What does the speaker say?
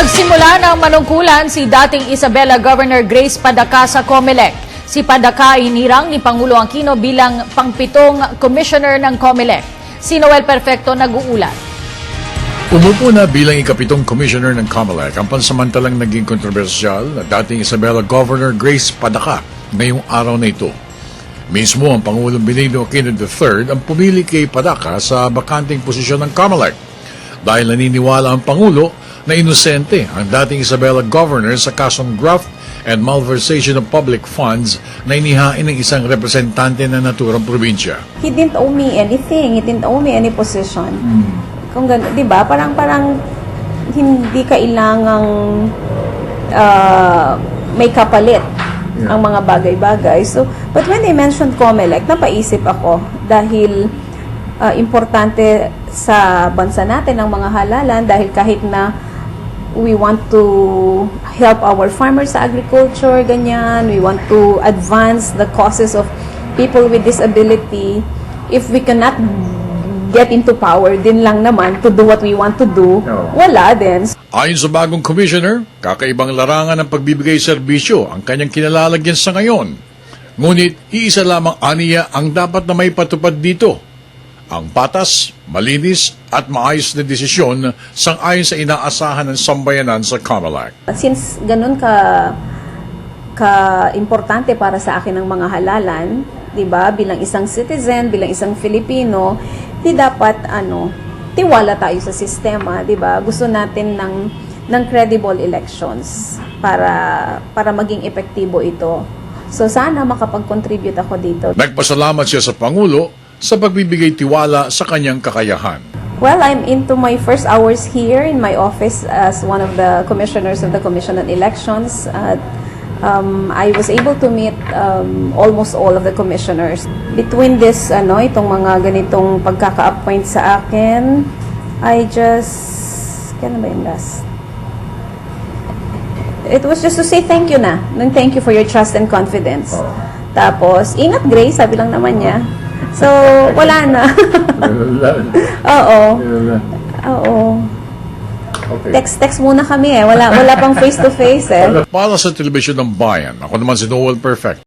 Nagsimula ng manungkulan si dating Isabela Governor Grace Padaka sa COMELEC. Si Padaka hinirang ni Pangulo Aquino bilang pangpitong commissioner ng COMELEC. Si Noel Perfecto nag-uulat. Umupo na bilang ikapitong commissioner ng COMELEC ang pansamantalang naging kontrobersyal na dating Isabela Governor Grace Padaka ngayong araw na ito. Mismo ang Pangulong Benigno Aquino III ang pumili kay Padaka sa bakanting posisyon ng COMELEC dahil naniniwala ang Pangulo na inosente ang dating Isabela Governor sa kasong graft and malversation of public funds na inihain ng isang representante ng naturang probinsya. he didn't owe me anything. He didn't owe me any position. Kung gan- 'di ba? Parang parang hindi kailangang ah, may kapalit ang mga bagay-bagay. So, but when they mentioned COMELEC, napaisip ako dahil ah, importante sa bansa natin ang mga halalan dahil kahit na we want to help our farmers sa agriculture, ganyan. We want to advance the causes of people with disability. If we cannot get into power din lang naman to do what we want to do, wala din. Ayon sa bagong commissioner, kakaibang larangan ng pagbibigay serbisyo ang kanyang kinalalagyan sa ngayon. Ngunit iisa lamang aniya ang dapat na may patupad dito. Ang patas, malinis at maayos na desisyon sang-ayon sa inaasahan ng sambayanan sa COMELEC. Since ganun ka ka importante para sa akin ang mga halalan, 'di ba? Bilang isang citizen, bilang isang Filipino, di dapat ano, tiwala tayo sa sistema, 'di ba? Gusto natin ng ng credible elections para para maging epektibo ito. So sana makapag-contribute ako dito. Nagpasalamat siya sa Pangulo sa pagbibigay tiwala sa kanyang kakayahan. Well, I'm into my first hours here in my office as one of the commissioners of the Commission on Elections. At um, I was able to meet um, almost all of the commissioners. Between this, ano, itong mga ganitong pagkaka-appoint sa akin, I just, kaya ba yung last? It was just to say thank you na. Thank you for your trust and confidence. Tapos, ingat Grace, sabi lang naman niya. So, wala na. Oo. Oo. Text text muna kami eh. Wala wala pang face to face eh. Para sa telebisyon ng bayan, ako naman si Noel Perfect.